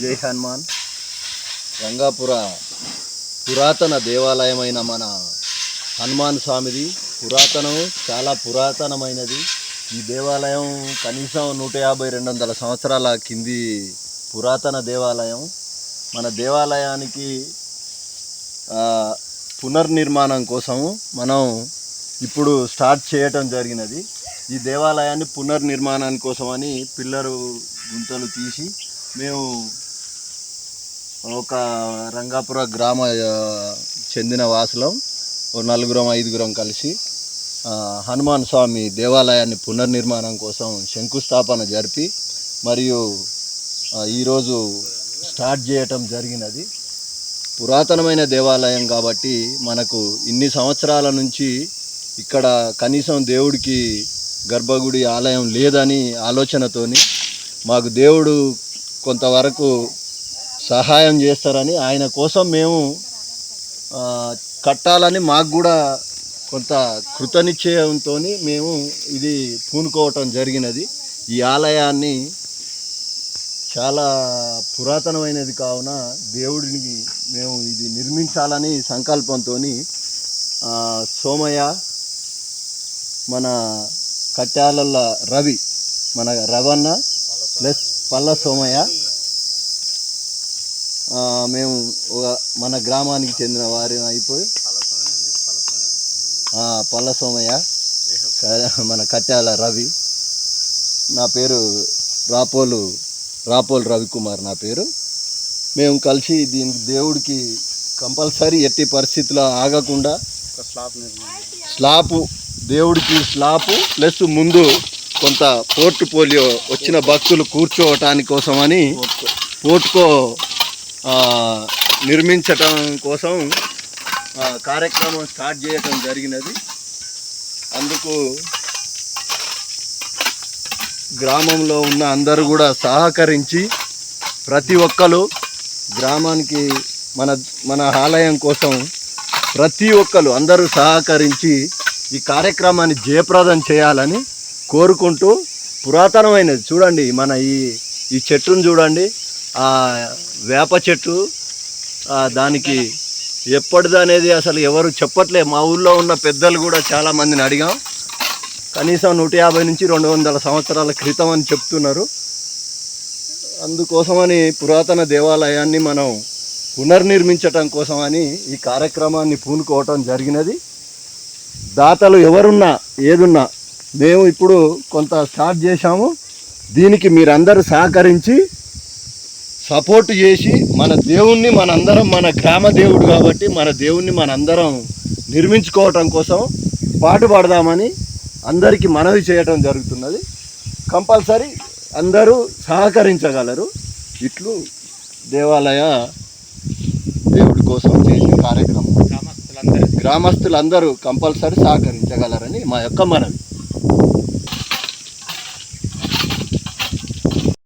జై హనుమాన్. రంగాపుర పురాతన దేవాలయమైన మన హనుమాన్ స్వామిది. పురాతనం చాలా పురాతనమైనది. ఈ దేవాలయం కనీసం నూట యాభై రెండు వందల సంవత్సరాల కింది పురాతన దేవాలయం. మన దేవాలయానికి పునర్నిర్మాణం కోసము మనం ఇప్పుడు స్టార్ట్ చేయటం జరిగినది. ఈ దేవాలయాన్ని పునర్నిర్మాణాని కోసమని పిల్లరు గుంతలు తీసి మేము ఒక రంగాపుర గ్రామ చెందిన వాసులం ఓ నలుగురం ఐదుగురం కలిసి హనుమాన్ స్వామి దేవాలయాన్ని పునర్నిర్మాణం కోసం శంకుస్థాపన జరిపి మరియు ఈరోజు స్టార్ట్ చేయటం జరిగినది. పురాతనమైన దేవాలయం కాబట్టి మనకు ఇన్ని సంవత్సరాల నుంచి ఇక్కడ కనీసం దేవుడికి గర్భగుడి ఆలయం లేదని ఆలోచనతోని మాకు దేవుడు కొంతవరకు సహాయం చేస్తారని ఆయన కోసం మేము కట్టాలని మాకు కూడా కొంత కృతనిశ్చయంతో మేము ఇది పూనుకోవటం జరిగినది. ఈ ఆలయాన్ని చాలా పురాతనమైనది కావున దేవుడిని మేము ఇది నిర్మించాలని సంకల్పంతో సోమయ్య మన కట్యాలల్ల రవి మన రవన్న ప్లస్ పల్ల సోమయ్య మేము ఒక- మన గ్రామానికి చెందిన వారి అయిపోయి పల్ల సోమయ్య మన కట్యాల రవి. నా పేరు రాపోలు రాపోలు రవికుమార్ నా పేరు. మేము కలిసి దీనికి దేవుడికి కంపల్సరీ ఎట్టి పరిస్థితుల్లో ఆగకుండా స్లాపు దేవుడికి స్లాపు ప్లస్ ముందు కొంత పోర్ట్ఫోలియో వచ్చిన భక్తులు కూర్చోవటానికి కోసమని పోర్టుకో నిర్మించటం కోసం కార్యక్రమం స్టార్ట్ చేయటం జరిగినది. అందుకు గ్రామంలో ఉన్న అందరూ కూడా సహకరించి ప్రతి ఒక్కరు గ్రామానికి మన మన ఆలయం కోసం ప్రతి ఒక్కరు అందరూ సహకరించి ఈ కార్యక్రమాన్ని జయప్రదం చేయాలని కోరుకుంటూ పురాతనమైనది. చూడండి మన ఈ ఈ చెట్టును చూడండి. ఆ వేప చెట్టు దానికి ఎప్పటిది అనేది అసలు ఎవరు చెప్పట్లే. మా ఊళ్ళో ఉన్న పెద్దలు కూడా చాలా మందిని అడిగాం. కనీసం నూట యాభై నుంచి రెండు వందల సంవత్సరాల క్రితం అని చెప్తున్నారు. అందుకోసమని పురాతన దేవాలయాన్ని మనం పునర్నిర్మించటం కోసమని ఈ కార్యక్రమాన్ని పూనుకోవటం జరిగినది. దాతలు ఎవరున్నా ఏదున్నా మేము ఇప్పుడు కొంత స్టార్ట్ చేశాము. దీనికి మీరందరూ సహకరించి సపోర్ట్ చేసి మన దేవుణ్ణి మనందరం మన గ్రామ దేవుడు కాబట్టి మన దేవుణ్ణి మనందరం నిర్మించుకోవటం కోసం పాటుపడదామని అందరికీ మనవి చేయటం జరుగుతున్నది. కంపల్సరీ అందరూ సహకరించగలరు. ఇట్లు దేవాలయ దేవుడి కోసం చేసే కార్యక్రమం. గ్రామస్తులందరూ కంపల్సరీ సహకరించగలరని మా యొక్క మనవి.